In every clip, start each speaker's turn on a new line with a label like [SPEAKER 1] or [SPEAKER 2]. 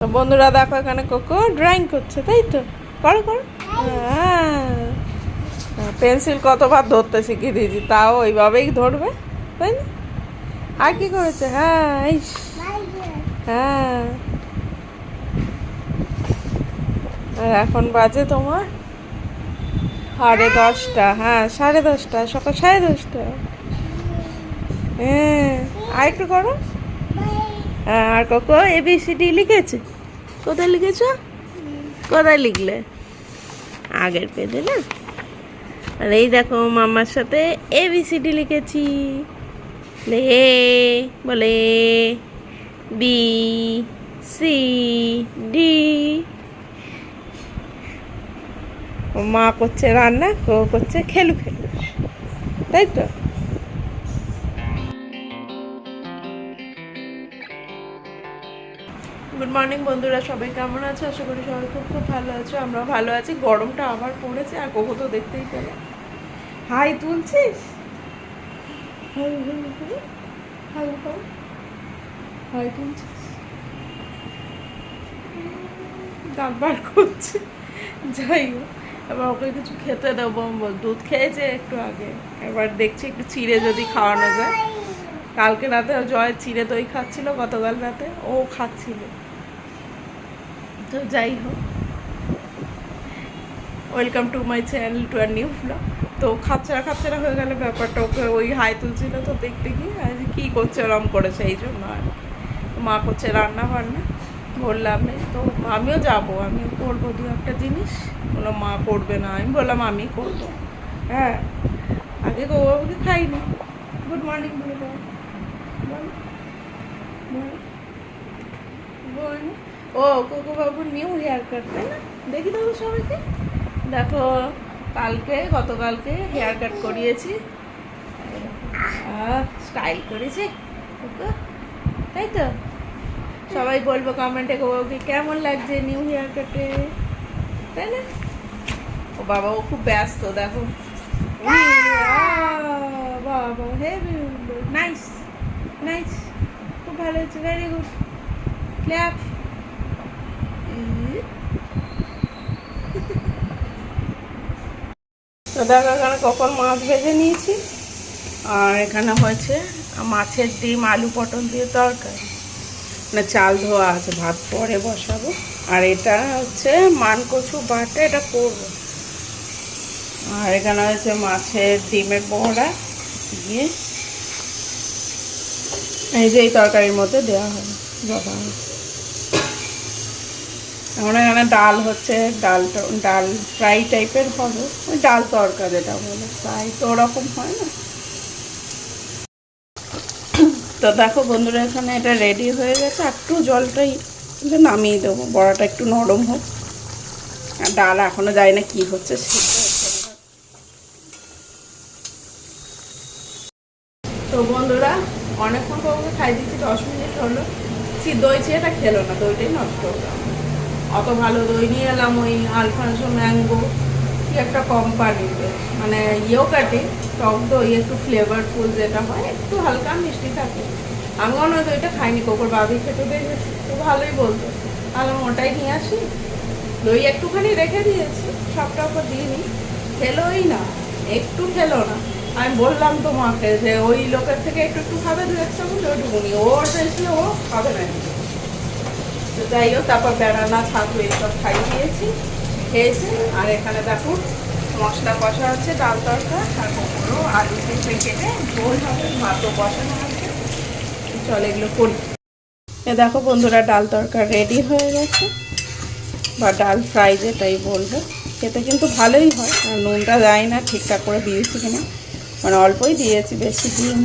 [SPEAKER 1] বন্ধুরা দেখো এখানে কোকো ড্রয়িং করছে, তাই তো? করো করো। হ্যাঁ। পেন্সিল কতবার ধরতে শিখিয়ে দিয়েছি তাও ওইভাবেই ধরবে, তাই না? আর কি করেছে? হ্যাঁ হ্যাঁ। আর এখন বাজে তোমার সাড়ে দশটা হ্যাঁ সাড়ে দশটা, সকাল সাড়ে দশটা। হ্যাঁ। আর একটু করো। আর কোকো এবিসিডি লিখেছে? কোথায় লিখেছ? কোথায় লিখলে? আগের পেজে, না? আর এই দেখো, মামার সাথে এবিসিডি লিখেছি। এ বলে বি সি ডি মা করছে রান্না ও করছে খেলু খেলু তাই তো? গুড মর্নিং বন্ধুরা, সবাই কেমন আছে? আশা করি সবাই খুব খুব ভালো আছো আমরা ভালো আছি। গরমটা আবার পড়েছে, আর কোকো তো দেখতেই পেলে হাই, তুলছিস? হাই তুলছিস? দাঁত বার করছে। যাই হোক, এবার ওকে কিছু খেতে দেবো দুধ খেয়েছে একটু আগে। এবার দেখছি একটু চিড়ে যদি খাওয়ানো যায়। কালকে রাতে জয় চিড়ে দই খাচ্ছিল, গতকাল রাতে ও খাচ্ছিল। তো যাই হোক। Welcome to my channel to our new blog তো খাপছাড়া খাপছাড়া হয়ে গেলে ব্যাপারটা, ওকে ওই হাই তুলছিল তো দেখতে গিয়ে, আর কী করছে, ওরম করেছে, এই জন্য আর। মা করছে রান্না বান্না বললাম তো আমিও যাব, আমিও করব দু একটা জিনিস। বললাম মা করবে না। আমি বললাম, আমি করব। হ্যাঁ। আগে গৌবাবুকে খাইনি। গুড মর্নিং বলে। বল। বল। ও কুকু বাবুর নিউ হেয়ার কাট তাই না? দেখি দেবো সবাইকে। দেখো, কালকে, গতকালকে হেয়ার কাট করিয়েছি। স্টাইল করেছি তাই তো? সবাই বলব কমেন্টে কোকোকে কেমন লাগছে নিউ হেয়ার কাটে তাই না? ও বাবা, ও খুব ব্যস্ত, দেখো। বাবা হেভি নাইস নাইস খুব ভালো হয়েছে ভেরি গুড ক্ল্যাপ তো দেখো এখানে কখন মাছ ভেজে নিয়েছি। আর এখানে হয়েছে মাছের ডিম, আলু পটল দিয়ে তরকারি। না, চাল ধোয়া আছে, ভাত পরে বসাবো। আর এটা হচ্ছে মান কচু বাটা, এটা করব। আর এখানে হচ্ছে মাছের ডিমের বড়া দিয়ে। এই যে এই তরকারির মধ্যে দেওয়া হবে বাবা এখন এখানে ডাল হচ্ছে, ডালটা, ডাল ফ্রাই টাইপের হবে। ওই ডাল তরকা যেটা বলে ফ্রাই তো ওরকম হয় না। তো দেখো বন্ধুরা, এখানে এটা রেডি হয়ে গেছে। একটু জলটাই নামিয়ে দেবো, বড়াটা একটু নরম হোক। আর ডাল এখনও যায় না কি হচ্ছে তো বন্ধুরা, অনেকক্ষণ খাই দিচ্ছি, দশ মিনিট হলো। সি দই চেয়েটা খেলো না, দইটাই নষ্ট হলো। অত ভালো দই নিয়ে এলাম ওই আলফানসো ম্যাঙ্গো, কি একটা কোম্পানিতে মানে ইয়েও কাটে, টক দই, একটু ফ্লেভারফুল যেটা হয়, একটু হালকা মিষ্টি থাকে। আমি অন্য দইটা খাইনি, কোকর বাবি খেতে দেখেছি, তো ভালোই বলতো। তাহলে ওটাই নিয়ে আসি। দই একটুখানি রেখে দিয়েছি, সবটা ওপর দিইনি খেলোই না, একটু খেলো না। আমি বললাম তোমাকে যে ওই লোকের থেকে একটু একটু খাবে দু এক চামচ ওইটুকুনি ও এসে ও খাবে না। যাই হোক, তারপর বেড়ানা, ছাতু এইসব খাই দিয়েছি, খেয়েছে। আর এখানে দেখো, মশলা কষা হচ্ছে, ডাল তরকা আর কখনো আলু পেঁপে কেটে ঝোল হবে ভাতও বসানো আছে চল এগুলো করি। এ দেখো বন্ধুরা, ডাল তরকা রেডি হয়ে গেছে। বা ডাল ফ্রাই যেটাই বলব, খেতে কিন্তু ভালোই হয়। নুনটা দেয় না, ঠিকঠাক করে দিয়েছি কিনা। মানে অল্পই দিয়েছি, বেশি দিন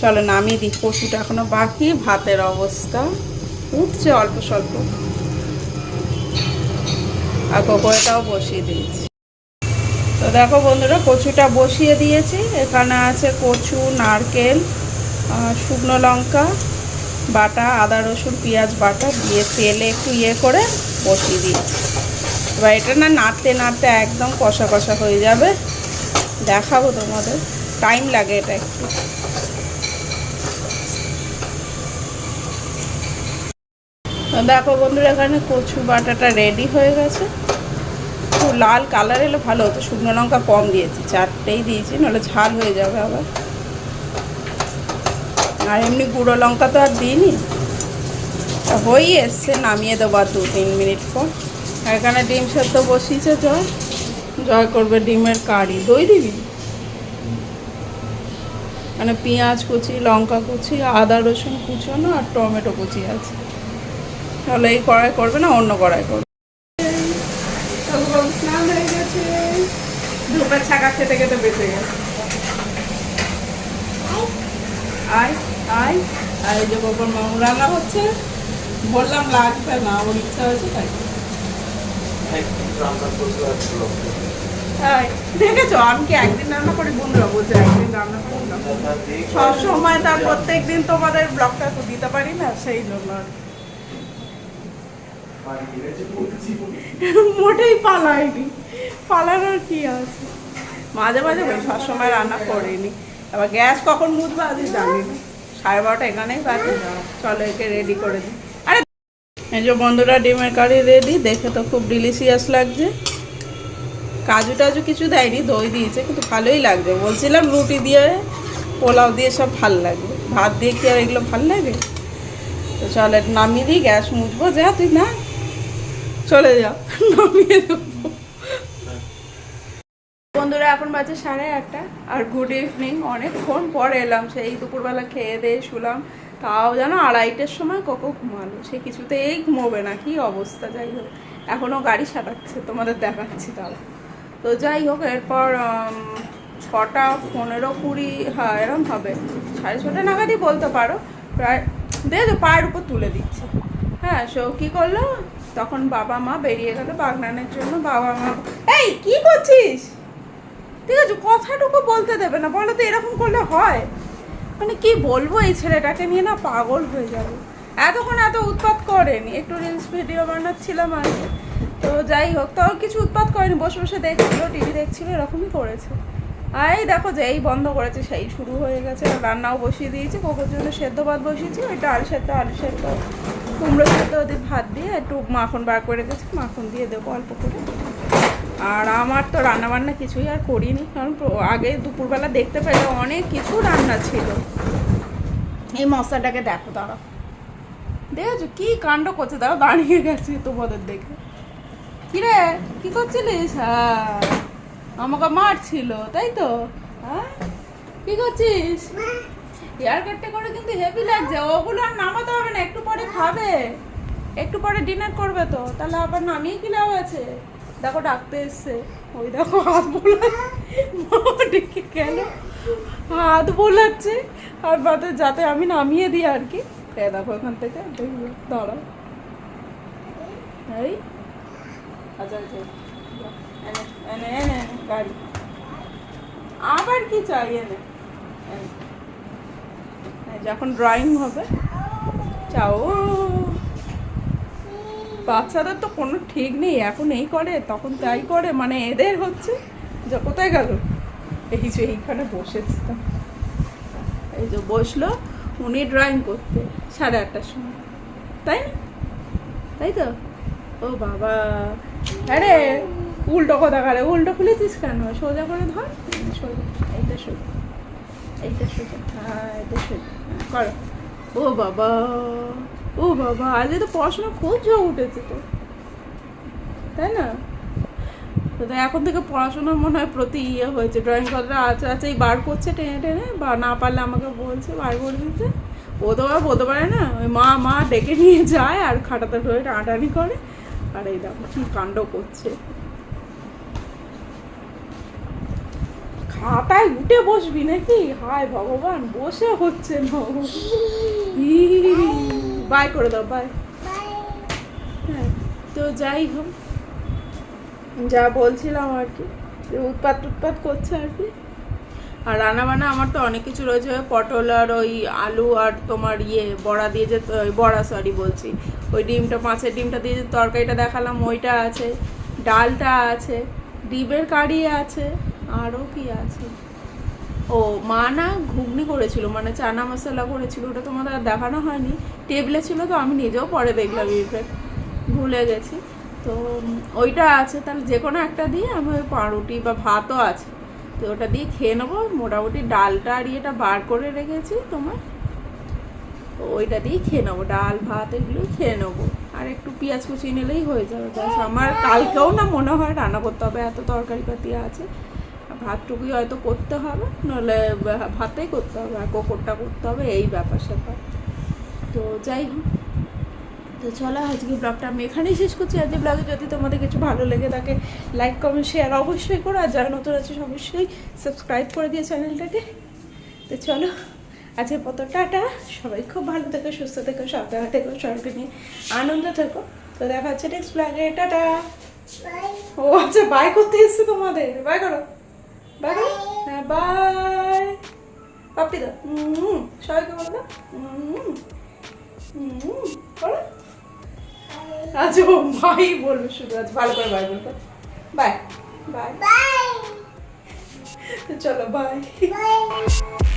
[SPEAKER 1] চলো নামিয়ে দিই, কচুটা এখনও বাকি, ভাতের অবস্থা। উঠছে অল্প স্বল্প। আর কোকোটাও বসিয়ে দিয়েছি। তো দেখো বন্ধুরা, কচুটা বসিয়ে দিয়েছি। এখানে আছে কচু, নারকেল শুকনো লঙ্কা, বাটা, আদা, রসুন, পেঁয়াজ, বাটা দিয়ে তেলে একটু ইয়ে করে বসিয়ে দিয়েছি। এবার এটা না নাড়তে নাড়তে একদম কষা কষা হয়ে যাবে। দেখাবো তোমাদের। টাইম লাগে এটা একটু। দেখো বন্ধুরা, এখানে কচু বাটাটা রেডি হয়ে গেছে। একটু লাল কালার এলে, ভালো হতো। শুকনো লঙ্কা কম দিয়েছি, চারটেই দিয়েছি, নাহলে ঝাল হয়ে যাবে আবার। আর এমনি গুঁড়ো লঙ্কা তো আর দিইনি। হয়েই এসছে, নামিয়ে দেবো আর দু তিন মিনিট পর। আর এখানে ডিম সেদ্ধ বসিয়েছে জয়। জয় করবে ডিমের কারি। দই দিবি? মানে পেঁয়াজ কুচি, লঙ্কা কুচি, আদা রসুন কুচোনো আর টমেটো কুচি আছে। তাহলে এই কড়াই করবে না, অন্য কড়াই করবে। স্নান খেতে খেতে বেঁচে রান্না হচ্ছে, বললাম লাগবে না ইচ্ছা আমি কি একদিন রান্না বলছে একদিন রান্না সব সময় তার প্রত্যেক দিন তোমাদের ব্লগটা দিতে পারি না, সেই জন্য আর কি। মোটেই পালাইনি। পালানোর কি আছে? মাঝে মাঝে বলি, সবসময় রান্না করিনি। আবার গ্যাস কখন মুছবো আজই জানি না। সাড়ে বারোটা এখানেই বাজে চলো একে রেডি করে দিই। আরে, এই যে বন্ধুরা ডিমের কারি রেডি দেখে তো খুব ডিলিশিয়াস লাগছে। কাজু টাজু কিছু দেয়নি, দই দিয়েছে, কিন্তু ভালোই লাগবে বলছিলাম রুটি দিয়ে, পোলাও দিয়ে সব ভালো লাগবে ভাত দিয়ে কি আর এগুলো ভালো লাগে? তো চল, নামিয়ে দিই, গ্যাস মুছবো। যা তুই না চলে যা, নামিয়ে দেবো। বন্ধুরা, এখন বাজে সাড়ে আটটা, আর গুড ইভিনিং অনেকক্ষণ পরে এলাম, সেই দুপুরবেলা খেয়ে দিয়ে শুলাম। তাও যেন আড়াইটের সময় কোকো ঘুমালো, সে কিছুতেই ঘুমোবে না, কি অবস্থা, যাই হোক। এখনও গাড়ি সারাচ্ছে, তোমাদের দেখাচ্ছি তাও। তো যাই হোক, এরপর ছটা পনেরো কুড়ি হ্যাঁ এরম হবে। সাড়ে ছটা নাগাদই বলতে পারো। প্রায় দেখো পায়ের উপর তুলে দিচ্ছে। হ্যাঁ সো কী করল? তখন বাবা মা বেরিয়ে গেল বাগনানের জন্য, বাবা মা এই, কি করছিস? ঠিক আছে, কথাটুকু বলতে দেবে না, বলো তো এরকম করলে হয়? মানে কি বলব, এই ছেলেটাকে নিয়ে না পাগল হয়ে যাবে। এতক্ষণ এত উৎপাত করেনি, একটু রিলস ভিডিও বানাচ্ছিলাম আর। তো যাই হোক, তাও কিছু উৎপাত করেনি, বসে বসে দেখছিল টিভি দেখছিল, এরকমই করেছে। আর এই দেখো যে এই বন্ধ করেছে, সেই শুরু হয়ে গেছে রান্নাও বসিয়ে দিয়েছি, কোকোর জন্য সেদ্ধ ভাত বসিয়েছি ওইটা আলু সেদ্ধ আলু সেদ্ধ, কুমড়ো সেদ্ধ, ওদের ভাত দিয়ে একটু মাখন বার করে দিয়েছি মাখন দিয়ে দেবো অল্প করে। আর আমার তো রান্না বান্না কিছুই আর করিনি কারণ আগে দুপুরবেলা দেখতে পেলে অনেক কিছু রান্না ছিল। এই মশলাটাকে দেখো তারা দেখেছ কি কাণ্ড করছে? তারা দাঁড়িয়ে গেছে তোমাদের দেখে। কিরে কি করছিলিস? হ্যাঁ আমাকে মারছিল তাই তো? হ্যাঁ কি করছিস? হেয়ার কাটটা করে কিন্তু হেভি লাগছে ওগুলো আর নামাতে হবে না একটু পরে খাবে। একটু পরে ডিনার করবে তো। তাহলে আবার নামিয়ে কি লাভ আছে দেখো, ডাকতে এসছে। ওই দেখো, হাত ডেকে গেল হাত বোলাচ্ছে। আর বাদে যাতে আমি নামিয়ে দিই আর কি। দেখো, এখান থেকে দেখবে, দাঁড়াও। এই। আচ্ছা আচ্ছা। এনে গাড়ি। আবার কি চাই, এনে। যখন ড্রয়িং হবে। চাও। বাচ্চাদের তো কোনো ঠিক নেই এখন এই করে তখন তাই করে মানে এদের হচ্ছে যে কোথায় গেল? এই যে এইখানে বসেছে তো। এই যে বসল উনি ড্রয়িং করতে সাড়ে আটটার সময়। তাই না? তাই তো? ও বাবা। আরে উল্টো কথা কারে উল্টো খুলেছিস কেন? সোজা করে ধর। সোজা এইটা সোজা। এইটা সোজা। হ্যাঁ এটা সোজা। হ্যাঁ, করো। ও বাবা। ও বাবা, আজকে তো পড়াশোনা খুব ঝোঁক উঠেছে তো। তাই না? তো এখন থেকে পড়াশোনা মনে হয় প্রতি ইয়ে হয়েছে ড্রয়িং করাটা আছে, এই বার করছে টেনে টেনে, বা না পারলে আমাকে বলছে, বার করে দিতে। ও তো আর বলতে পারে না, ওই মা মা ডেকে নিয়ে যায় আর খাটাতে ধরে টানাটানি করে। আর এই দেখো কি কাণ্ড করছে। খাতায় উঠে বসবি নাকি? হায় ভগবান, বসে হচ্ছে না। বাই করে দাও বাই হ্যাঁ তো যাই হোক যা বলছিলাম আর কি উৎপাত উৎপাত করছে আর কি। আর রান্না বান্না আমার তো অনেক কিছু রয়েছে পটল আর ওই আলু আর তোমার ইয়ে বড়া দিয়ে যে ওই বড়া সরি বলছি। ওই ডিমটা মাছের ডিমটা দিয়ে যে তরকারিটা দেখালাম ওইটা আছে ডালটা আছে ডিমের কারি আছে আরও কি আছে? ও, মা না ঘুগনি করেছিল মানে চানা মশলা করেছিল, ওটা তোমাদের দেখানো হয়নি। টেবিলে ছিল তো, আমি নিজেও পরে দেখলাম ইনফ্যাক্ট ভুলে গেছি। তো ওইটা আছে, তাহলে যে কোনো একটা দিয়ে আমি ওই পাউরুটি বা ভাতও আছে। তো ওটা দিয়ে খেয়ে নেব, মোটামুটি ডালটা আর ইয়েটা বার করে রেখেছি তোমার। ওইটা দিয়ে খেয়ে নেব, ডাল, ভাত এগুলো খেয়ে নেব। আর একটু পেঁয়াজ কুচি নিলেই হয়ে যাবে। আমার কালকেও না মনে হয় রান্না করতে হবে, এত তরকারি পাতি আছে। ভাতটুকুই হয়তো করতে হবে নাহলে ভাতেই করতে হবে আর কোকরটা করতে হবে এই ব্যাপার স্যাপার। তো যাই হোক তো চলো আজকে ব্লগটা আমি এখানেই শেষ করছি। আজকে ব্লগে যদি তোমাদের কিছু ভালো লেগে থাকে লাইক কমেন্ট শেয়ার অবশ্যই করো আর যারা নতুন আছে অবশ্যই সাবস্ক্রাইব করে দিয়ে চ্যানেলটাকে। তো চলো আজকে কত টাটা। সবাই খুব ভালো থেকো সুস্থ থেকো সাবধানে থেকো সবাইকে নিয়ে আনন্দ থেকো। তো দেখা হচ্ছে নেক্সট ব্লগে টাটা। ও আচ্ছা বাই করতে এসছে তোমাদের। বাই করো। বাই। হ্যাঁ বাই। পাপ্পি দা হুম সবাইকে বল না। হুম হুম বলো। আজ ও মাই বলবে শুধু। আজ ভালো করে বাই বলবে। বাই। বাই।
[SPEAKER 2] Bye.
[SPEAKER 1] চলো বাই।
[SPEAKER 2] Bye.